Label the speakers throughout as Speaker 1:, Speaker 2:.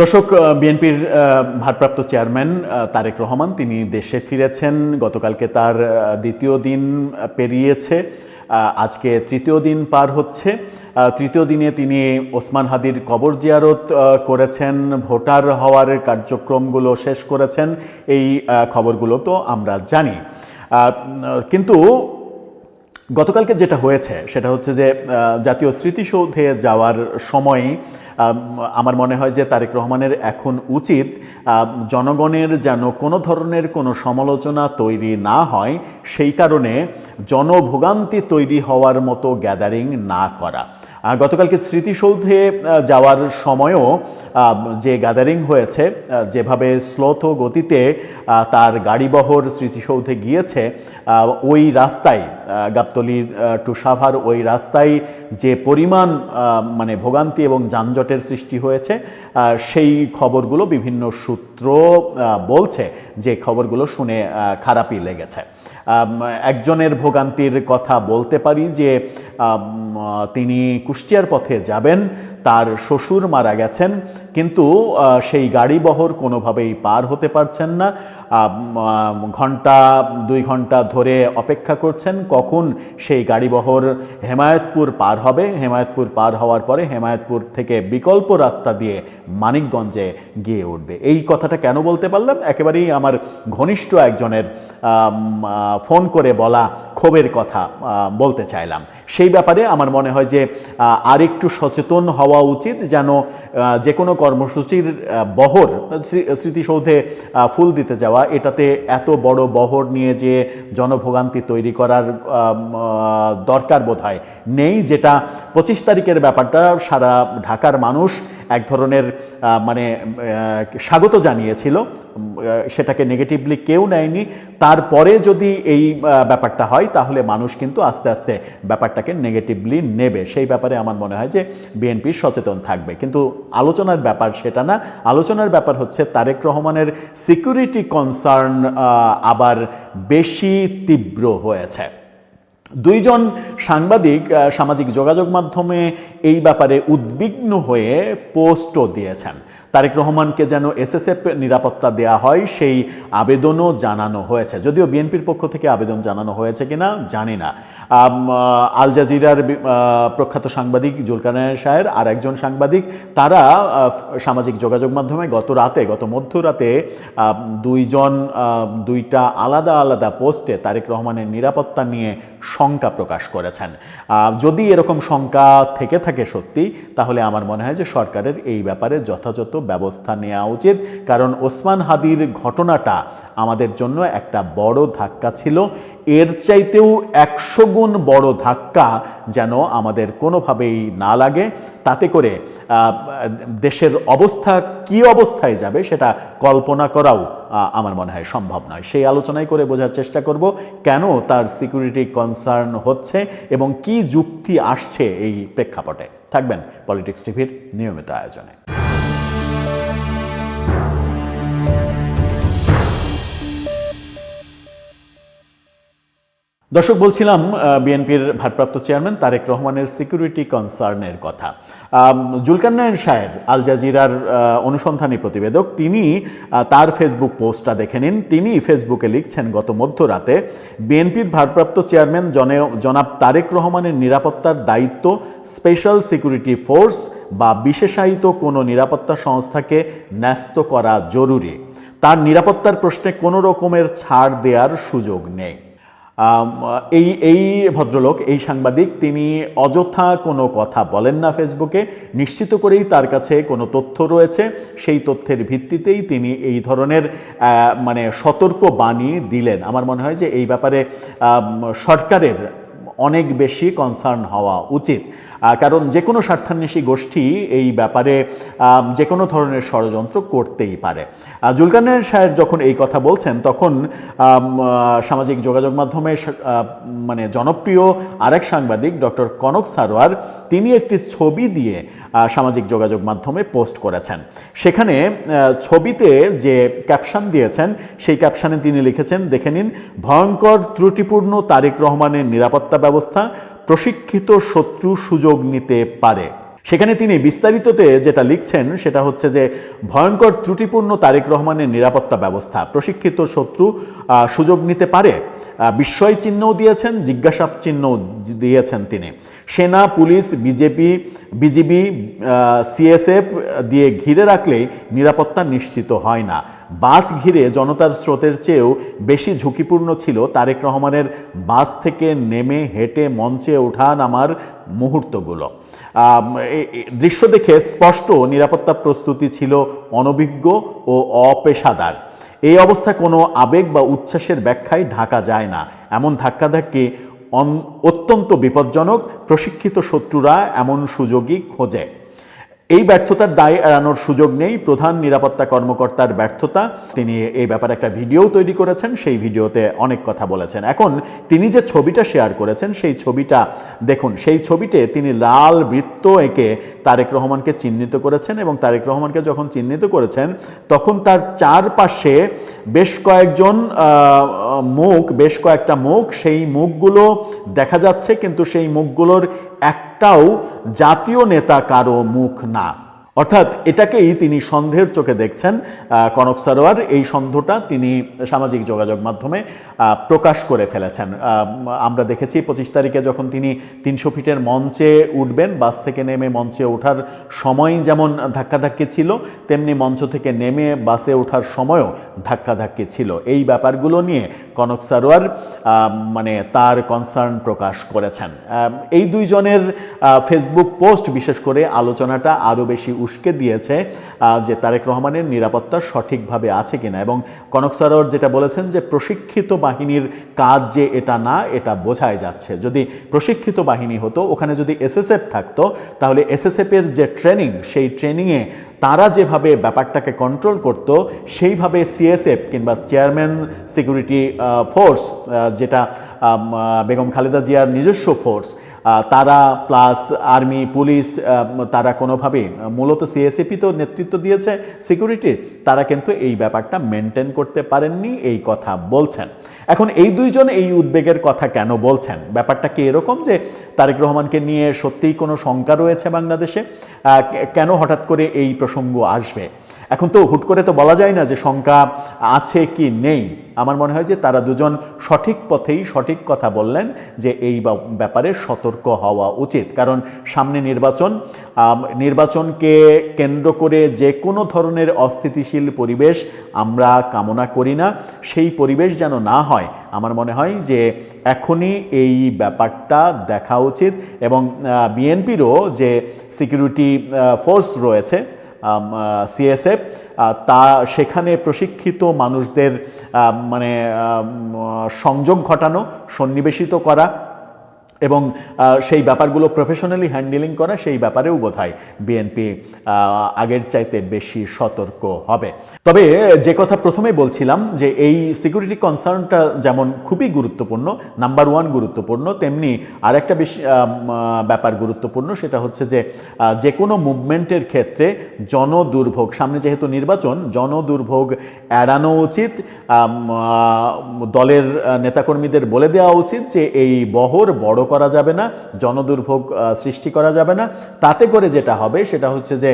Speaker 1: দর্শক বিএনপির ভারপ্রাপ্ত চেয়ারম্যান তারেক রহমান, তিনি দেশে ফিরেছেন। গতকালকে তার দ্বিতীয় দিন পেরিয়েছে। আজকে তৃতীয় দিন পার হচ্ছে। তৃতীয় দিনে তিনি ওসমান হাদির কবর জিয়ারত করেছেন। ভোটার হওয়ার কার্যক্রমগুলো শেষ করেছেন। এই খবরগুলো তো আমরা জানি। কিন্তু গতকালকে যেটা হয়েছে, সেটা হচ্ছে যে জাতীয় স্মৃতিসৌধে যাওয়ার সময় আমার মনে হয় যে তারেক রহমানের এখন উচিত জনগণের যেন কোনো ধরনের কোনো সমালোচনা তৈরি না হয়, সেই কারণে জনভোগান্তি তৈরি হওয়ার মতো গ্যাদারিং না করা। গতকালকে স্মৃতিসৌধে যাওয়ার সময়ও যে গ্যাদারিং হয়েছে যেভাবে স্লোথ গতিতে তার গাড়িবহর স্মৃতিসৌধে গিয়েছে ওই রাস্তায় গাবতলি টু সাভার ওই রাস্তায় যে পরিমাণ মানে ভোগান্তি এবং যানজটের সৃষ্টি হয়েছে সেই খবরগুলো বিভিন্ন সূত্র বলছে যে খবরগুলো শুনে খারাপই লেগেছে। একজনের ভোগান্তির কথা বলতে পারি যে তিনি কুষ্টিয়ার পথে যাবেন, তার শ্বশুর মারা গেছেন, কিন্তু সেই গাড়িবহর কোনোভাবেই পার হতে পারছেন না। ঘণ্টা, দুই ঘণ্টা ধরে অপেক্ষা করছেন, কখন সেই গাড়িবহর হেমায়তপুর পার হবে। হেমায়তপুর পার হওয়ার পরে হেমায়তপুর থেকে বিকল্প রাস্তা দিয়ে মানিকগঞ্জে গিয়ে উঠবে। এই কথাটা কেন বলতে পারলাম? একেবারেই আমার ঘনিষ্ঠ একজনের ফোন করে বলা ক্ষোভের কথা বলতে চাইলাম। সেই ব্যাপারে আমার মনে হয় যে আরেকটু সচেতন হওয়া উচিত যেন যে কোনো কর্মসূচির বহর, স্মৃ- স্মৃতিসৌধে ফুল দিতে যাওয়া, এটাতে এত বড় বহর নিয়ে যে জনভোগান্তি তৈরি করার দরকার বোধ হয় নেই, যেটা পঁচিশ তারিখের ব্যাপারটা সারা ঢাকার মানুষ এক ধরনের মানে স্বাগত জানিয়েছিল সেটাকে নেগেটিভলি কেউ নেয়নি। তারপরে যদি এই ব্যাপারটা হয়, তাহলে মানুষ কিন্তু আস্তে আস্তে ব্যাপারটাকে নেগেটিভলি নেবে। সেই ব্যাপারে আমার মনে হয় যে বিএনপি সচেতন থাকবে। কিন্তু আলোচনার ব্যাপার সেটা না। আলোচনার ব্যাপার হচ্ছে তারেক রহমানের সিকিউরিটি কনসার্ন আবার বেশি তীব্র হয়েছে। দুইজন সাংবাদিক সামাজিক যোগাযোগ মাধ্যমে এই ব্যাপারে উদ্বিগ্ন হয়ে পোস্টও দিয়েছেন। তারেক রহমানকে যেন এসএসএফ নিরাপত্তা দেয়া হয়, সেই আবেদনও জানানো হয়েছে। যদিও বিএনপির পক্ষ থেকে আবেদন জানানো হয়েছে কিনা জানি না। আল জাজিরার প্রখ্যাত সাংবাদিক জুলকানায় শাহের আর একজন সাংবাদিক, তারা সামাজিক যোগাযোগ মাধ্যমে গত রাতে, গত মধ্যরাতে দুইজন দুইটা আলাদা আলাদা পোস্টে তারেক রহমানের নিরাপত্তা নিয়ে শঙ্কা প্রকাশ করেছেন। যদি এরকম শঙ্কা থেকে থাকে সত্যি, তাহলে আমার মনে হয় যে সরকারের এই ব্যাপারে যথাযথ ব্যবস্থা নেওয়া উচিত। কারণ ওসমান হাদির ঘটনাটা আমাদের জন্য একটা বড় ধাক্কা ছিল। এর চাইতেও একশো গুণ বড় ধাক্কা যেন আমাদের কোনোভাবেই না লাগে। তাতে করে দেশের অবস্থা কি অবস্থায় যাবে সেটা কল্পনা করাও আমার মনে হয় সম্ভব নয়। সেই আলোচনায় করে বোঝার চেষ্টা করব কেন তার সিকিউরিটি কনসার্ন হচ্ছে এবং কি যুক্তি আসছে এই প্রেক্ষাপটে। থাকবেন পলিটিক্স টিভির নিয়মিত আয়োজনে। দর্শক, বলছিলাম বিএনপির ভারপ্রাপ্ত চেয়ারম্যান তারেক রহমানের সিকিউরিটি কনসার্নের কথা। জুলকান্নায়ন শাহের আল জাজিরার অনুসন্ধানী প্রতিবেদক, তিনি তার ফেসবুক পোস্টটা দেখে নিন। তিনি ফেসবুকে লিখছেন, গত মধ্যরাতে, বিএনপির ভারপ্রাপ্ত চেয়ারম্যান জনে- জনাব তারেক রহমানের নিরাপত্তার দায়িত্ব, স্পেশাল সিকিউরিটি ফোর্স বা বিশেষায়িত কোনো নিরাপত্তা সংস্থাকে ন্যস্ত করা জরুরি। তার নিরাপত্তার প্রশ্নে কোনো রকমের ছাড় দেওয়ার সুযোগ নেই। এই এই ভদ্রলোক, এই সাংবাদিক, তিনি অযথা কোনো কথা বলেন না ফেসবুকে। নিশ্চিত করেই তার কাছে কোনো তথ্য রয়েছে। সেই তথ্যের ভিত্তিতেই তিনি এই ধরনের মানে সতর্ক বাণী দিলেন। আমার মনে হয় যে এই ব্যাপারে সরকারের অনেক বেশি কনসার্ন হওয়া উচিত। কারণ যে কোনো স্বার্থান্বেষী গোষ্ঠী এই ব্যাপারে যে কোনো ধরনের ষড়যন্ত্র করতেই পারে। জুলকানের সাহেব যখন এই কথা বলছেন, তখন সামাজিক যোগাযোগ মাধ্যমে মানে জনপ্রিয় আরেক সাংবাদিক, ডক্টর কনক সারোয়ার, তিনি একটি ছবি দিয়ে সামাজিক যোগাযোগ মাধ্যমে পোস্ট করেছেন। সেখানে ছবিতে যে ক্যাপশন দিয়েছেন, সেই ক্যাপশনে তিনি লিখেছেন, দেখে নিন, ভয়ঙ্কর, ত্রুটিপূর্ণ তারেক রহমানের নিরাপত্তা ব্যবস্থা প্রশিক্ষিত শত্রু সুযোগ নিতে পারে। সেখানে তিনি বিস্তারিততে যেটা লিখছেন, সেটা হচ্ছে যে, ভয়ঙ্কর ত্রুটিপূর্ণ তারেক রহমানের নিরাপত্তা ব্যবস্থা। প্রশিক্ষিত শত্রু সুযোগ নিতে পারে। বিস্ময় চিহ্নও দিয়েছেন জিজ্ঞাসা চিহ্নও দিয়েছেন তিনি। সেনা, পুলিশ, বিজেপি, বিজিবি সিএসএফ দিয়ে ঘিরে রাখলেই নিরাপত্তা নিশ্চিত হয় না। বাস ঘিরে জনতার স্রোতের চেয়েও বেশি ঝুঁকিপূর্ণ ছিল তারেক রহমানের বাস থেকে নেমে হেঁটে মঞ্চে ওঠা নামার মুহূর্তগুলো। দৃশ্য দেখে স্পষ্ট নিরাপত্তা প্রস্তুতি ছিল অনভিজ্ঞ ও অপেশাদার। এই অবস্থা কোনো আবেগ বা উচ্ছ্বাসের ব্যাখ্যায় ঢাকা যায় না। এমন ধাক্কাধাক্কি অত্যন্ত বিপজ্জনক, প্রশিক্ষিত শত্রুরা এমন সুযোগই খোঁজে। এই ব্যর্থতার দায় এড়ানোর সুযোগ নেই। প্রধান নিরাপত্তা কর্মকর্তার ব্যর্থতা। তিনি এই ব্যাপারে একটা ভিডিও তৈরি করেছেন। সেই ভিডিওতে অনেক কথা বলেছেন। এখন তিনি যে ছবিটা শেয়ার করেছেন, সেই ছবিটা, দেখুন, সেই ছবিতে তিনি লাল বৃত্ত এঁকে তারেক রহমানকে চিহ্নিত করেছেন এবং তারেক রহমানকে যখন চিহ্নিত করেছেন, তখন তার চারপাশে বেশ কয়েকজন মুখ, বেশ কয়েকটা মুখ, সেই মুখগুলো দেখা যাচ্ছে, কিন্তু সেই মুখগুলোর একটাও জাতীয় নেতা কারও মুখ না অর্থাৎ এটাকেই তিনি সন্দেহের চোখে দেখছেন কনক সারোয়ার। এই সন্দেহটা তিনি সামাজিক যোগাযোগ মাধ্যমে প্রকাশ করে ফেলেছেন। আমরা দেখেছি পঁচিশ তারিখে যখন তিনি তিনশো ফিটের মঞ্চে উঠবেন, বাস থেকে নেমে মঞ্চে ওঠার সময় যেমন ধাক্কাধাক্কি ছিল, তেমনি মঞ্চ থেকে নেমে বাসে ওঠার সময়ও ধাক্কাধাক্কি ছিল। এই ব্যাপারগুলো নিয়ে কনক সারোয়ার মানে তার কনসার্ন প্রকাশ করেছেন। এই দুইজনের ফেসবুক পোস্ট বিশেষ করে আলোচনাটা আরও বেশি উস্কে দিয়েছে যে তারেক রহমানের নিরাপত্তা সঠিকভাবে আছে কিনা। এবং কনক সরোর যেটা বলেছেন যে প্রশিক্ষিত বাহিনীর কাজ যে এটা না, এটা বোঝাই যাচ্ছে। যদি প্রশিক্ষিত বাহিনী হতো, ওখানে যদি এসএসএফ থাকতো, তাহলে এসএসএফের যে ট্রেনিং, সেই ট্রেনিংয়ে তারা যেভাবে ব্যাপারটাকে কন্ট্রোল করত, সেইভাবে সিএসএফ কিংবা চেয়ারম্যান সিকিউরিটি ফোর্স যেটা বেগম খালেদা জিয়ার নিজস্ব ফোর্স তারা প্লাস আর্মি পুলিশ তারা কোনোভাবে মূলত সিএসএফই তো নেতৃত্ব দিয়েছে সিকিউরিটির তারা কিন্তু এই ব্যাপারটা মেনটেন করতে পারেননি, এই কথা বলছেন। এখন এই দুইজন এই উদ্বেগের কথা কেন বলছেন? ব্যাপারটা কি এরকম যে তারেক রহমানকে নিয়ে সত্যিই কোনো শঙ্কা রয়েছে বাংলাদেশে? কেন হঠাৎ করে এই প্রসঙ্গ আসবে? এখন তো হুট করে তো বলা যায় না যে শঙ্কা আছে কি নেই। আমার মনে হয় যে তারা দুজন সঠিক পথেই সঠিক কথা বললেন যে এই ব্যাপারে সতর্ক হওয়া উচিত। কারণ সামনে নির্বাচন নির্বাচনকে কেন্দ্র করে যে কোনো ধরনের অস্থিতিশীল পরিবেশ আমরা কামনা করি না। সেই পরিবেশ যেন না হয়। আমার মনে হয় যে এখনই এই ব্যাপারটা দেখা উচিত এবং বিএনপিরও যে সিকিউরিটি ফোর্স রয়েছে সিএসএফ তা সেখানে প্রশিক্ষিত মানুষদের মানে সংযোগ ঘটানো সন্নিবেশিত করা এবং সেই ব্যাপারগুলো প্রফেশনালি হ্যান্ডেলিং করা, সেই ব্যাপারেও বোধ বিএনপি আগের চাইতে বেশি সতর্ক হবে। তবে যে কথা প্রথমে বলছিলাম যে এই সিকিউরিটি কনসার্নটা যেমন খুবই গুরুত্বপূর্ণ নাম্বার ওয়ান গুরুত্বপূর্ণ, তেমনি আরেকটা বেশি ব্যাপার গুরুত্বপূর্ণ, সেটা হচ্ছে যে যে কোনো মুভমেন্টের ক্ষেত্রে জনদুর্ভোগ, সামনে যেহেতু নির্বাচন, জনদুর্ভোগ এড়ানো উচিত দলের নেতাকর্মীদের বলে দেওয়া উচিত যে এই বহর বড় করা যাবে না, জনদুর্ভোগ সৃষ্টি করা যাবে না। তাতে করে যেটা হবে, সেটা হচ্ছে যে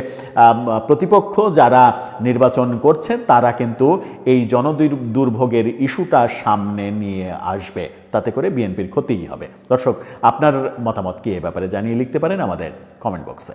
Speaker 1: প্রতিপক্ষ যারা নির্বাচন করছেন তারা কিন্তু এই জনদুর্ভোগের ইস্যুটা সামনে নিয়ে আসবে। তাতে করে বিএনপির ক্ষতিই হবে। দর্শক, আপনার মতামত কি এ ব্যাপারে জানিয়ে লিখতে পারেন আমাদের কমেন্ট বক্সে।